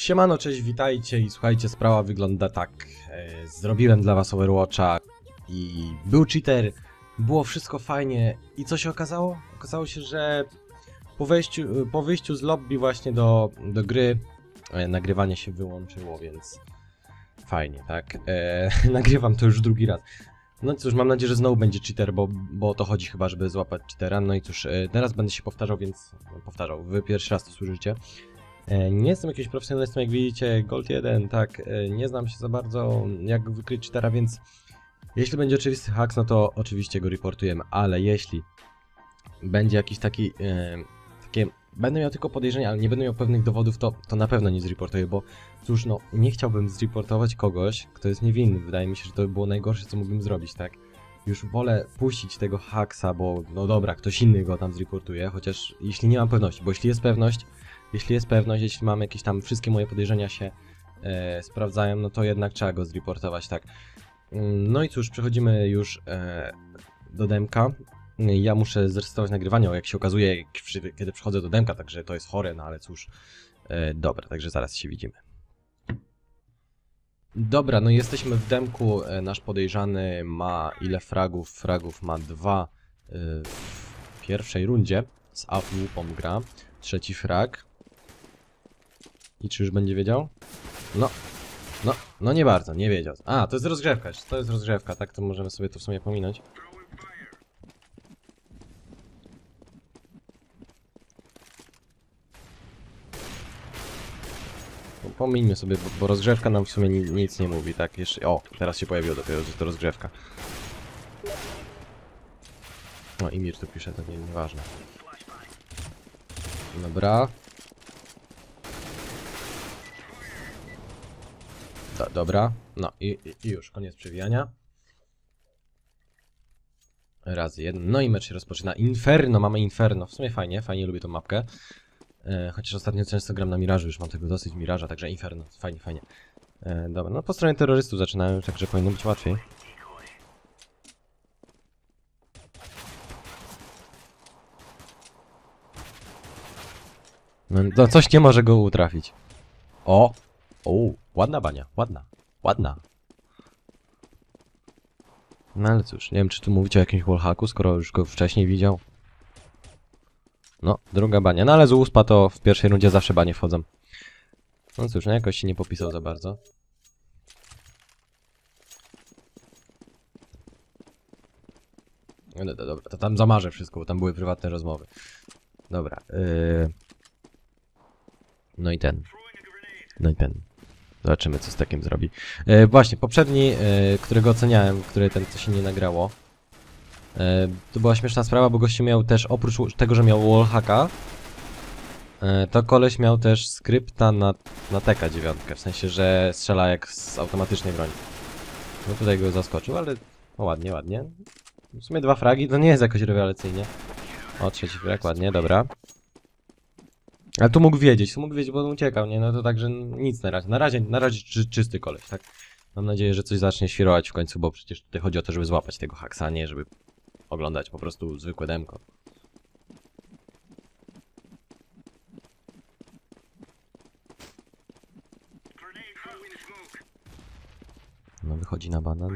Siemano, cześć, witajcie i słuchajcie, sprawa wygląda tak. E, zrobiłem dla was Overwatcha i był cheater, było wszystko fajnie i co się okazało? Okazało się, że po po wyjściu z lobby właśnie do, do gry e, nagrywanie się wyłączyło, więc fajnie, tak? E, nagrywam to już drugi raz. No cóż, mam nadzieję, że znowu będzie cheater, bo, bo o to chodzi chyba, żeby złapać cheatera. No i cóż, e, teraz będę się powtarzał, więc no, powtarzał, wy pierwszy raz to słyszycie. E, Nie jestem jakimś profesjonalistą, jak widzicie, Gold 1, tak, e, nie znam się za bardzo jak wykryć cheatera, więc jeśli będzie oczywisty haks, no to oczywiście go reportujemy, ale jeśli będzie jakiś taki, e, takie, będę miał tylko podejrzenia, ale nie będę miał pewnych dowodów, to, to na pewno nie zreportuję, bo cóż, no, nie chciałbym zreportować kogoś, kto jest niewinny, wydaje mi się, że to by było najgorsze, co mógłbym zrobić, tak? Już wolę puścić tego haksa, bo no dobra, ktoś inny go tam zreportuje, chociaż jeśli nie mam pewności, bo jeśli jest pewność, jeśli jest pewność, jeśli mam jakieś tam wszystkie moje podejrzenia się e, sprawdzają, no to jednak trzeba go zreportować, tak. Mm, No i cóż, przechodzimy już e, do demka. Ja muszę zresetować nagrywanie, jak się okazuje, kiedy przychodzę do demka, także to jest chore, no ale cóż. E, dobra, także zaraz się widzimy. Dobra, no jesteśmy w demku. E, nasz podejrzany ma ile fragów? Fragów ma dwa e, w pierwszej rundzie. Z AWP gra. Trzeci frag. I czy już będzie wiedział? No. No, no nie bardzo, nie wiedział. A, to jest rozgrzewka, to jest rozgrzewka, tak to możemy sobie to w sumie pominąć. Po- Pomińmy sobie, bo, bo rozgrzewka nam w sumie ni nic nie mówi, tak? Jeszcze, o, teraz się pojawiło dopiero, że to rozgrzewka. No, Imir tu pisze, to nie, nieważne. Dobra. Dobra, no i, i- już, koniec przewijania. Raz jeden. No i mecz się rozpoczyna. Inferno, mamy Inferno. W sumie fajnie, fajnie lubię tą mapkę. E, chociaż ostatnio często gram na Mirażu, już mam tego dosyć Miraża, także Inferno, fajnie, fajnie. E, dobra, no po stronie terrorystów zaczynają, także powinno być łatwiej. No, no coś nie może go utrafić. O! O, ładna bania, ładna, ładna. No ale cóż, nie wiem czy tu mówić o jakimś wallhacku, skoro już go wcześniej widział. No, druga bania. No ale z USPA to w pierwszej rundzie zawsze banie wchodzą. No cóż, no jakoś się nie popisał za bardzo. No, do- dobra, to tam zamarzę wszystko, bo tam były prywatne rozmowy. Dobra, yy... No i ten. No i ten. Zobaczymy, co z takim zrobi. E, właśnie, poprzedni, e, którego oceniałem, który ten, co się nie nagrało. E, to była śmieszna sprawa, bo gościu miał też, oprócz tego, że miał wallhacka, e, to koleś miał też skrypta na, na TK9, w sensie, że strzela jak z automatycznej broni. No tutaj go zaskoczył, ale no ładnie, ładnie. W sumie dwa fragi, to nie jest jakoś rewelacyjnie. O, trzeci frag, ładnie, dobra. Ale tu mógł wiedzieć, tu mógł wiedzieć, bo on uciekał, nie? No to także nic na razie. Na razie, na razie czy, czysty koleś, tak? Mam nadzieję, że coś zacznie świrować w końcu, bo przecież tutaj chodzi o to, żeby złapać tego haksa, nie żeby oglądać po prostu zwykłe demko. No wychodzi na banan.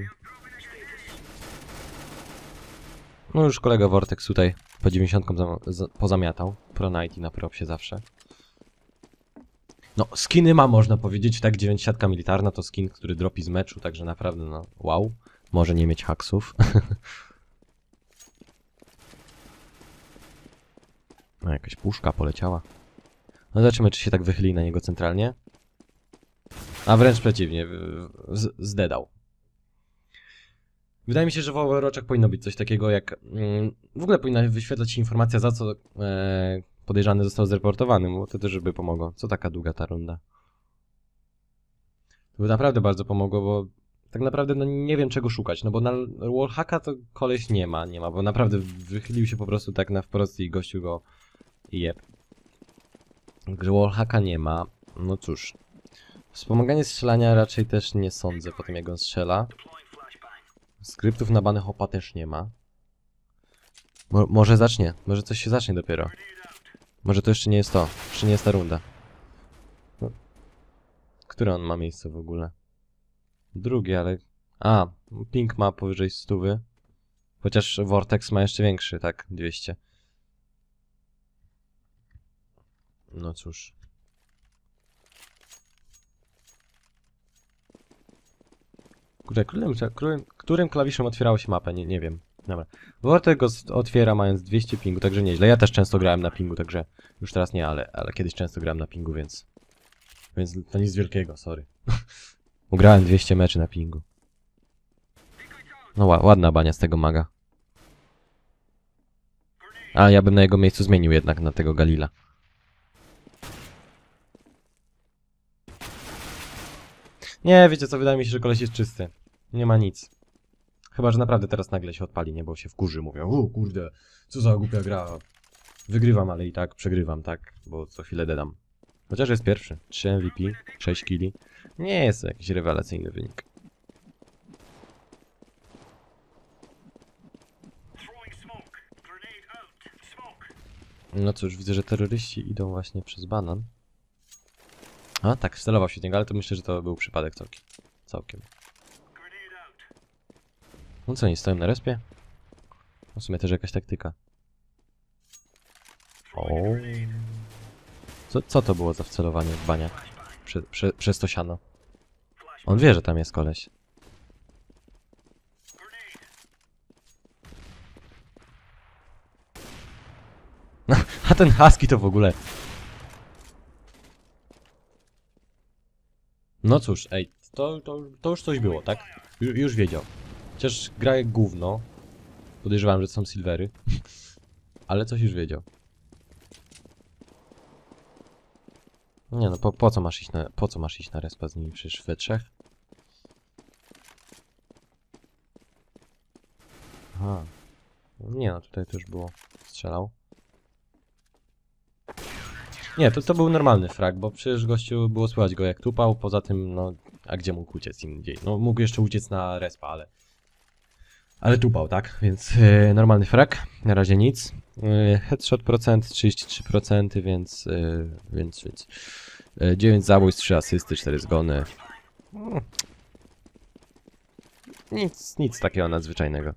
No już kolega Vortex tutaj po 90 zam- z- pozamiatał. Pro Nighty na propsie zawsze. No, skiny ma, można powiedzieć, tak, 90 militarna to skin, który dropi z meczu, także naprawdę, no, wow. Może nie mieć haksów. no, jakaś puszka poleciała. No, zobaczymy, czy się tak wychyli na niego centralnie. A wręcz przeciwnie, zdedał. Wydaje mi się, że w Overwatchach powinno być coś takiego jak... Mm, w ogóle powinna wyświetlać się informacja, za co e, podejrzany został zreportowany, bo to też by pomogło. Co taka długa ta runda? To by naprawdę bardzo pomogło, bo tak naprawdę no, nie wiem czego szukać, no bo na wallhacka to koleś nie ma, nie ma, bo naprawdę wychylił się po prostu tak na wprost i gościu go jeb. Także wallhacka nie ma, no cóż. Wspomaganie strzelania raczej też nie sądzę po tym jak on strzela. Skryptów na banych opa też nie ma. Mo może zacznie, może coś się zacznie dopiero. Może to jeszcze nie jest to, jeszcze nie jest ta runda. No. Które on ma miejsce w ogóle? Drugie, ale... A, Pink ma powyżej stówy. Chociaż Vortex ma jeszcze większy, tak? 200. No cóż. Kurde, którym, którym, klawiszem otwierało się mapę? Nie, nie wiem. Dobra. Vortex go otwiera mając 200 pingu, także nieźle. Ja też często grałem na pingu, także już teraz nie, ale, ale kiedyś często grałem na pingu, więc... Więc to nic wielkiego, sorry. Ugrałem 200 meczy na pingu. No ła- ładna bania z tego maga. A ja bym na jego miejscu zmienił jednak na tego Galila. Nie, wiecie co, wydaje mi się, że koleś jest czysty. Nie ma nic. Chyba, że naprawdę teraz nagle się odpali, nie? Bo się wkurzy, mówią, o kurde, co za głupia gra. Wygrywam, ale i tak przegrywam, tak? Bo co chwilę dedam. Chociaż jest pierwszy. 3 MVP, 6 killi. Nie jest to jakiś rewelacyjny wynik. No cóż, widzę, że terroryści idą właśnie przez banan. A, tak, stelował się niego, ale to myślę, że to był przypadek całkiem. Całkiem. No co, nie stoją na respie? W sumie też jakaś taktyka. O. Co, co to było za wcelowanie w baniak? Prze, prze, przez to siano. On wie, że tam jest koleś. No, a ten husky to w ogóle... No cóż, ej, to, to, to już coś było, tak? Ju, już wiedział. Chociaż gra jak gówno. Podejrzewałem, że są silvery. Ale coś już wiedział. Nie no, po, po co masz iść na, po co masz iść na respa z nimi? Przecież we trzech? Aha. Nie no, tutaj już było. Strzelał. Nie, to, to był normalny frag, bo przecież gościu było słychać go jak tupał, poza tym, no, a gdzie mógł uciec indziej? No, mógł jeszcze uciec na respa, ale... Ale tupał, tak? Więc e, normalny frag, na razie nic. E, headshot procent 33%, więc, e, więc, więc... E, 9 zabójstw, 3 asysty, 4 zgony. Mm. Nic, nic takiego nadzwyczajnego.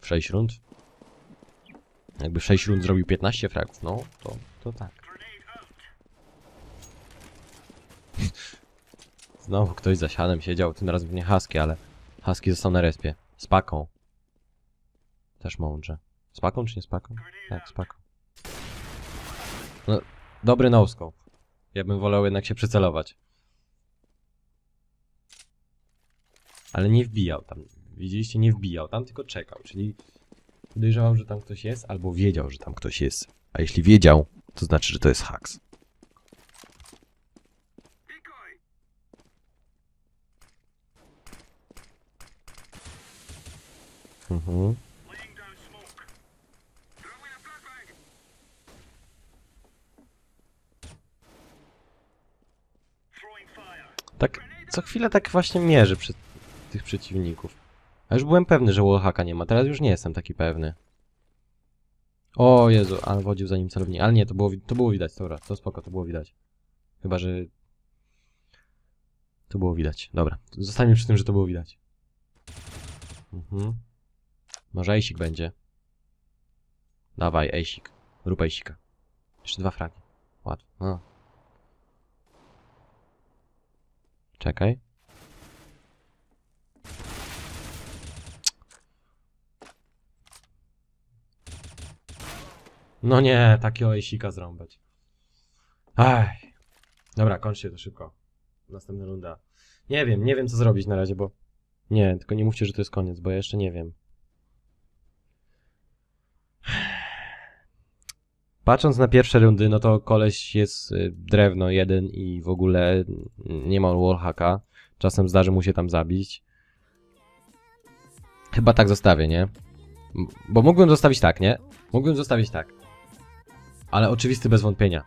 W 6 rund. Jakby w 6 rund zrobił 15 fragów, no, to, to tak. Znowu ktoś za sianem siedział, tym razem nie Husky, ale Husky został na respie. Z paką. Też mądrze. Z paką czy nie z paką? Tak, z paką. No, dobry no-scope. Ja bym wolał jednak się przycelować. Ale nie wbijał tam. Widzieliście, nie wbijał tam, tylko czekał, czyli podejrzewał, że tam ktoś jest, albo wiedział, że tam ktoś jest. A jeśli wiedział, to znaczy, że to jest haks. Mhm. Tak, co chwilę tak właśnie mierzy przy tych przeciwników. A już byłem pewny, że wallhacka nie ma, teraz już nie jestem taki pewny. O Jezu, ale wodził za nim celownik. Ale nie, to było, to było widać, dobra, to spoko, to było widać. Chyba, że... To było widać, dobra. Zostańmy przy tym, że to było widać. Mhm. Może Ejsik będzie. Dawaj, Ejsik. Rób Ejsika. Jeszcze dwa fragi. Łatwo. No. Czekaj. No nie, takiego Ejsika zrąbać. Dobra, kończcie to szybko. Następna runda. Nie wiem, nie wiem co zrobić na razie, bo... Nie, tylko nie mówcie, że to jest koniec, bo ja jeszcze nie wiem. Patrząc na pierwsze rundy, no to koleś jest y, drewno jeden i w ogóle y, nie ma wallhacka. Czasem zdarzy mu się tam zabić. Chyba tak zostawię, nie? Bo mógłbym zostawić tak, nie? Mógłbym zostawić tak. Ale oczywisty bez wątpienia.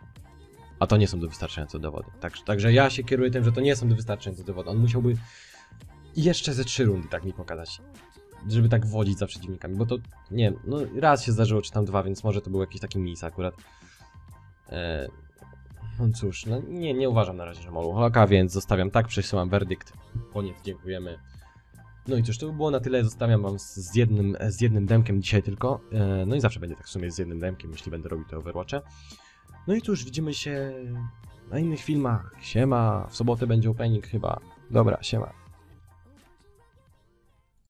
A to nie są do wystarczające dowody. Także, także ja się kieruję tym, że to nie są do wystarczające dowody. On musiałby jeszcze ze trzy rundy tak mi pokazać. Żeby tak wodzić za przeciwnikami, bo to, nie no raz się zdarzyło, czy tam dwa, więc może to był jakiś taki mis akurat. E... No cóż, no nie, nie uważam na razie, że ma Luhoka, więc zostawiam tak, przesyłam werdykt. Koniec, dziękujemy. No i cóż, to by było na tyle. Zostawiam wam z, z, jednym, z jednym demkiem dzisiaj tylko. E, no i zawsze będzie tak w sumie z jednym demkiem, jeśli będę robił te Overwatche. No i cóż, widzimy się na innych filmach. Siema, w sobotę będzie opening chyba. Dobra, siema.